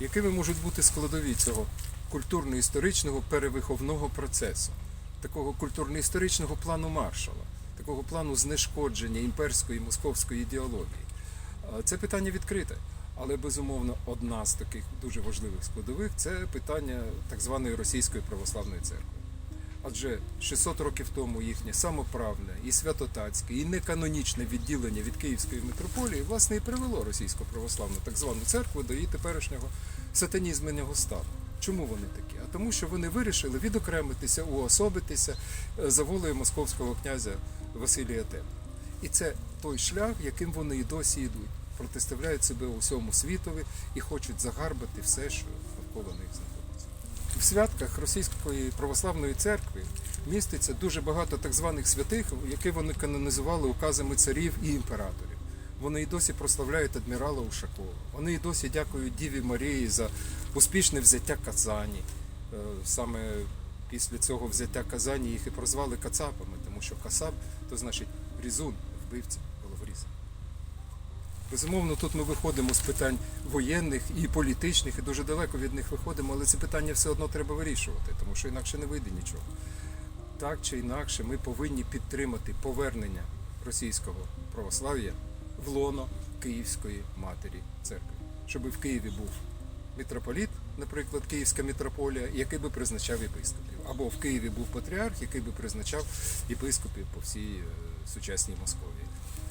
Якими можуть бути складові цього культурно-історичного перевиховного процесу, такого культурно-історичного плану маршала, такого плану знешкодження імперської московської ідеології? Це питання відкрите. Але безумовно одна з таких дуже важливих складових це питання так званої російської православної церкви. Адже 600 років тому їхнє самоправне і святотатське, і неканонічне відділення від Київської митрополії власне і привело російську православну так звану церкву до її теперішнього сатанізменного стану. Чому вони такі? А тому, що вони вирішили відокремитися, уособитися е, за волею московського князя Василія Тема. І це той шлях, яким вони і досі йдуть. Протиставляють себе усьому світові і хочуть загарбати все, що навколо них знаходиться. В святках Російської православної церкви міститься дуже багато так званих святих, які вони канонізували указами царів і імператорів. Вони і досі прославляють адмірала Ушакова. Вони і досі дякують Діві Марії за успішне взяття Казані. Е, Саме після цього взяття Казані їх і прозвали Кацапами, тому що Кацап то значить різун, вбивця. Безумовно, тут ми виходимо з питань воєнних і політичних, і дуже далеко від них виходимо, але ці питання все одно треба вирішувати, тому що інакше не вийде нічого. Так чи інакше, ми повинні підтримати повернення російського православ'я в лоно Київської матері церкви, щоб в Києві був митрополіт, наприклад, Київська митрополія, який би призначав єпископів, або в Києві був патріарх, який би призначав єпископів по всій е, сучасній Московії.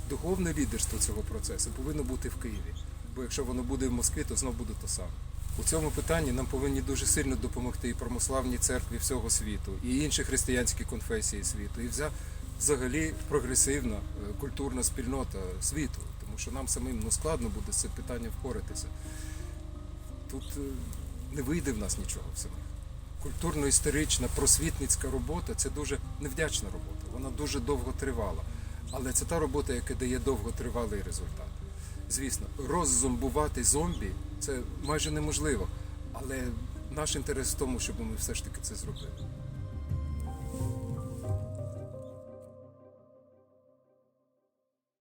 Духовне лідерство цього процесу повинно бути в Києві. Бо якщо воно буде в Москві, то знов буде то саме. У цьому питанні нам повинні дуже сильно допомогти і православні церкві всього світу, і інші християнські конфесії світу, і вза- взагалі прогресивна е, культурна спільнота світу, тому що нам самим ну, складно буде з цим питанням впоратися. Тут е, не вийде в нас нічого в самих. Культурно-історична, просвітницька робота це дуже невдячна робота. Вона дуже довго тривала. Але це та робота, яка дає довготривалий результат. Звісно, роззомбувати зомбі це майже неможливо. Але наш інтерес в тому, щоб ми все ж таки це зробили.